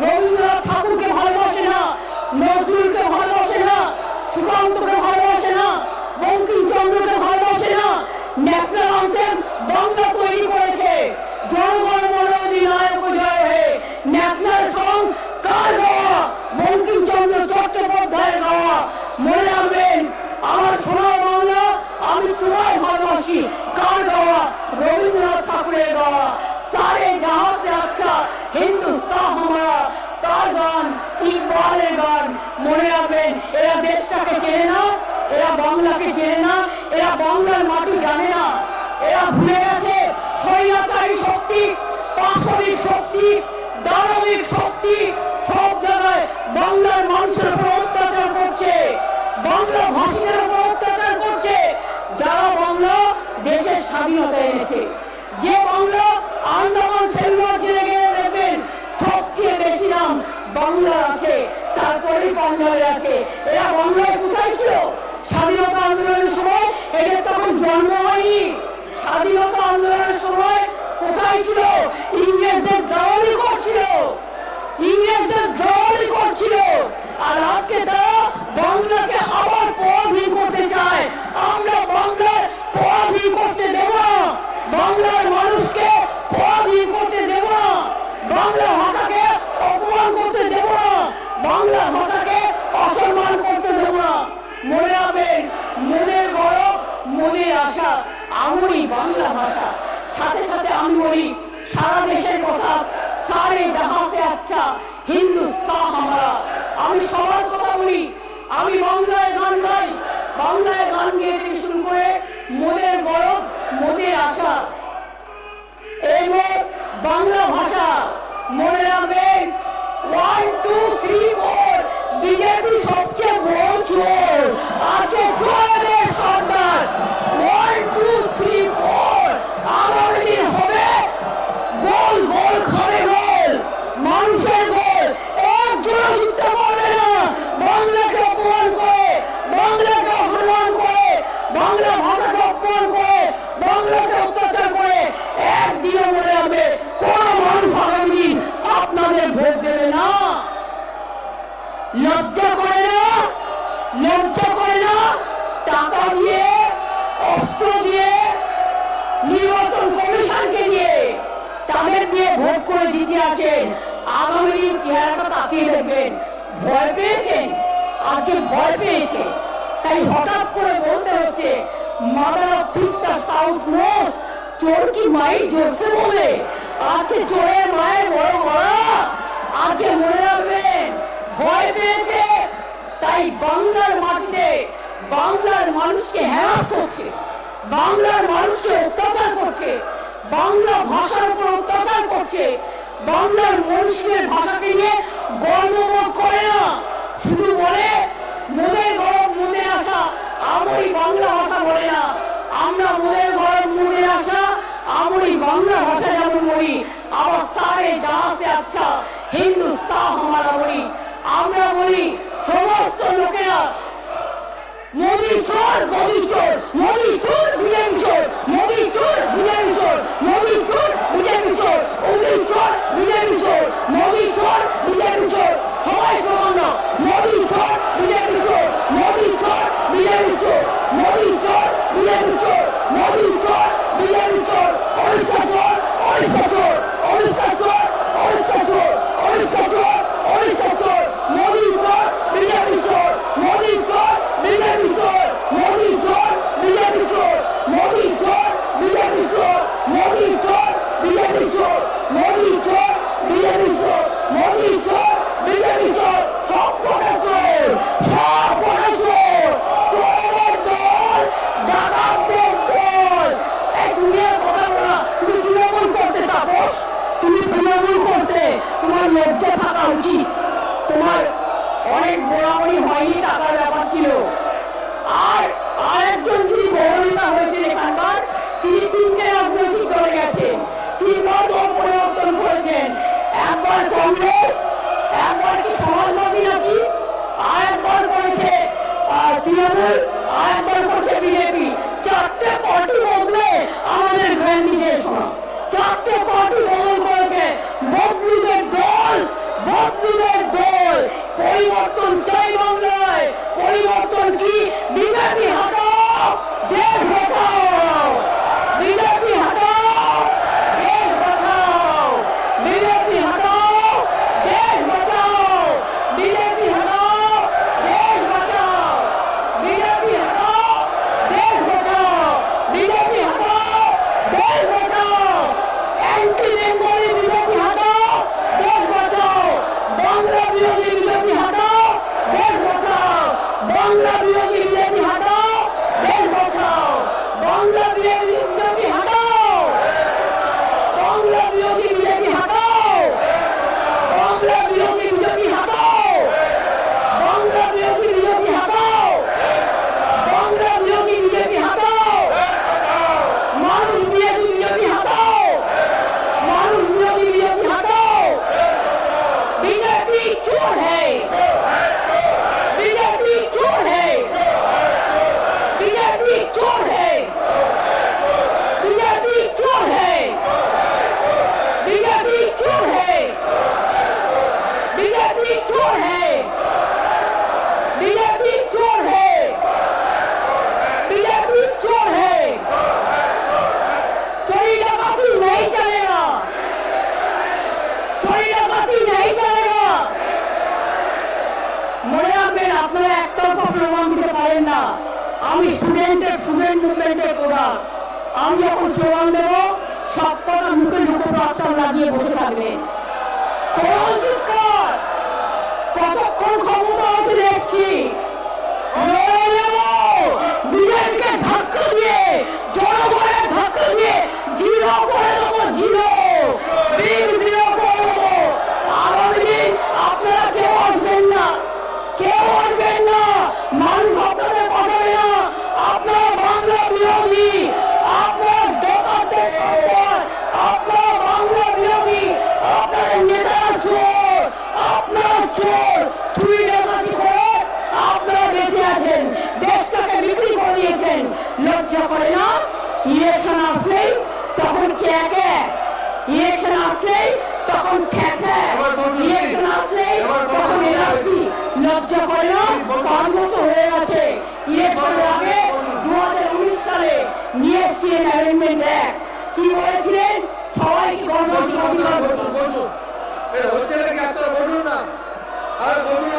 রবীন্দ্রনাথ ঠাকুরকে ভালোবাসে না, নজরুলকে ভালোবাসে না, সুকান্তকে ভালোবাসে না, বঙ্কিমচন্দ্রকে ভালোবাসে না, ন্যাশনাল আন্তেম বাংলা তৈরি করেছে। জনগণ মনোধিনায়ক জয় হে, ন্যাশনাল সং কার গাওয়া? বঙ্কিমচন্দ্র চট্টোপাধ্যায়ের গাওয়া। মনে রাখবেন, আমার সোনার বাংলা, আমি তোমায় ভালোবাসি। কার গাওয়া? রবীন্দ্রনাথ ঠাকুরের গাওয়া। সারে জাহাঁ সে আচ্ছা হিন্দুস্তান হামারা তার গান ইকবালের গান মনে রাখবেন এরা দেশটাকে চেনে না এরা বাংলাকে চেনে না এরা বাংলার মাটি জানে না এরা ভুলে গেছে স্বৈরাচারী শক্তি পাশবিক শক্তি দানবিক শক্তি সব জায়গায় বাংলার মানুষের উপর অত্যাচার করছে বাংলা ভাষীদের উপর অত্যাচার করছে যারা বাংলা দেশের স্বাধীনতা এনেছে যে বাংলা আন্দামান সেলুলার জেলে গিয়ে দেখবেন সবচেয়ে বেশি নাম বাংলা আছে তারপরেই হয়ে আছে এরা কোথায় ছিল? স্বাধীনতা আন্দোলনের সময় এদের তখন জন্ম হয়নি। স্বাধীনতা আন্দোলনের সময় কোথায় ছিল? ইংরেজদের দাওয়ালি করছিল। ইংরেজদের দাওয়ালি করছিল। আর আজকে তারা বাংলাকে আবার পরাধীন করতে চায়। আমরা বাংলার পরাধীন করতে দেব না বাংলার মানুষকে পরাধীন করতে দেব না বাংলা ভাষাকে অপমান করতে দেব না বাংলা ভাষাকে অসম্মান করতে দেব না মনে রাখবেন মনের গৌরব মনের আশা আমরই বাংলা ভাষা। সাথে সাথে আমি বলি, সারা দেশের কথা, সারে জাহাঁ আচ্ছা হিন্দুস্তান আমরা। আমি সবার কথা বলি, আমি বাংলায় গান গাই। বাংলায় গান গিয়ে থেকে শুরু করে মনের গৌরব মনের আশা। এবং বাংলা ভাষা। মনে রাখবেন one two three four BJP সবচেয়ে বড় চোর। আজকে জয়ের সরকার। ওয়ান টু থ্রি ফোর আগামী দিন হবে গোল গোল খাবে গোল মানুষের গোল একজন জিততে পারবে না বাংলাকে অপমান করে বাংলাকে অসম্মান করে বাংলা ভাষাকে অপমান করে বাংলাকে অত্যাচার করে একদিনে মনে রাখবে কোন মানুষ আগামী দিন আপনাদের ভোট দেবে না লজ্জা করে না লজ্জা করে না টাকা দিয়ে অস্ত্র দিয়ে নির্বাচন কমিশনকে দিয়ে তাদের দিয়ে ভোট করে জিতে আছেন আগামী দিন চেহারাটা তাকিয়ে দেখবেন। ভয় পেয়েছেন? আজকে ভয় পেয়েছে। তাই হঠাৎ করে বলতে হচ্ছে মাদার অফ থিপস আর সাউন্ডস মোস্ট চোর কি মাই জোরসে বলে। আজকে চোরের মায়ের বড় গলা আজকে মনে রাখবেন ভয় পেয়েছে। তাই বাংলার মাটিতে বাংলার মানুষকে হ্যারাস করছে। বাংলার মানুষকে অত্যাচার করছে। বাংলা ভাষার উপর অত্যাচার করছে। বাংলার মানুষের ভাষাকে নিয়ে গর্ববোধ করে না। শুধু বলে, মোদের গরম মনে আসা, আমরি বাংলা ভাষা বলে না। আমরা মোদের গরম মনে আসা, আমরি বাংলা ভাষা যেমন বলি। আবার সারে আছে আচ্ছা হিন্দুস্তান আমরা বলি। আমরা বলি সমস্ত মোদি চোর গদি চোর মোদি চোর বিজেপি চোর মোদি চোর বিজেপি চোর মোদি চোর বিজেপি চোর মোদি চোর বিজেপি চোর মোদি চোর বিজেপি চোর সবাই সমান মোদি চোর বিজেপি চোর মোদি চোর বিজেপি চোর মোদি চোর বিজেপি চোর মোদি চোর বিজেপি চোর ওড়িশা চোর ওড়িশা চোর ওড়িশা চোর ওড়িশা চোর ওড়িশা চোর ওড়িশা চোর মোদি চোর বিজেপি চোর মোদি চোর বিজেপি চোর মোদি চোর বিজেপি চোর মোদি চোর বিজেপি চোর মোদি চোর বিজেপি চোর মোদি চোর বিজেপি চোর মোদি চোর বিজেপি চোর সব কটা চোর সব কটা চোর চোরের দল ডাকাতদের দল এই তুমি আর কথা বলো না তুমি তৃণমূল করতে তাপস তুমি তৃণমূল করতে তোমার লজ্জা থাকা উচিত। তোমার অনেক গোড়ামণি হয়নি টাকার ব্যাপার ছিল। আর আরেকজন যিনি গৌরবিতা হয়েছেন এখানকার, তিনি তিনটে রাজনৈতিক দলে গেছেন। তিনবার দল পরিবর্তন করেছেন। একবার কংগ্রেস, একবার কি সমাজবাদী নাকি করেছে তৃণমূল করেছে বিজেপি। চারটে পার্টি বদলে আমাদের গ্র্যান্ড নিজের শোনা চারটে পার্টি বদল করেছে বদলুদের দল বদলুদের দল পরিবর্তন চাই বাংলায়। পরিবর্তন কি? বিজেপি হটাও দেশ বাঁচাও। Hey. না। আমি স্টুডেন্টের স্টুডেন্ট মুভমেন্টের প্রধান। আমি যখন দেবো লাগিয়ে বসে থাকবেন কোন কতক্ষণ ক্ষমতা আছে দেখছি। ধাক্কা দিয়ে জনগণের ধাক্কা দিয়ে, জিরো করে দেবো, জিরো। জন্য ইলেকশন আসলেই তখন কে ইলেকশন আসলেই তখন ইলেকশন আসলেই তখন এনআরসি লজ্জা করল কর্মত হয়ে গেছে। ইলেকশনের আগে দু হাজার উনিশ সালে নিয়ে এসছিলেন অ্যামেন্ডমেন্ট অ্যাক্ট। কি বলেছিলেন? সবাইকে গণতন্ত্র অধিকার হচ্ছে না কি বলুন না? আর বলুন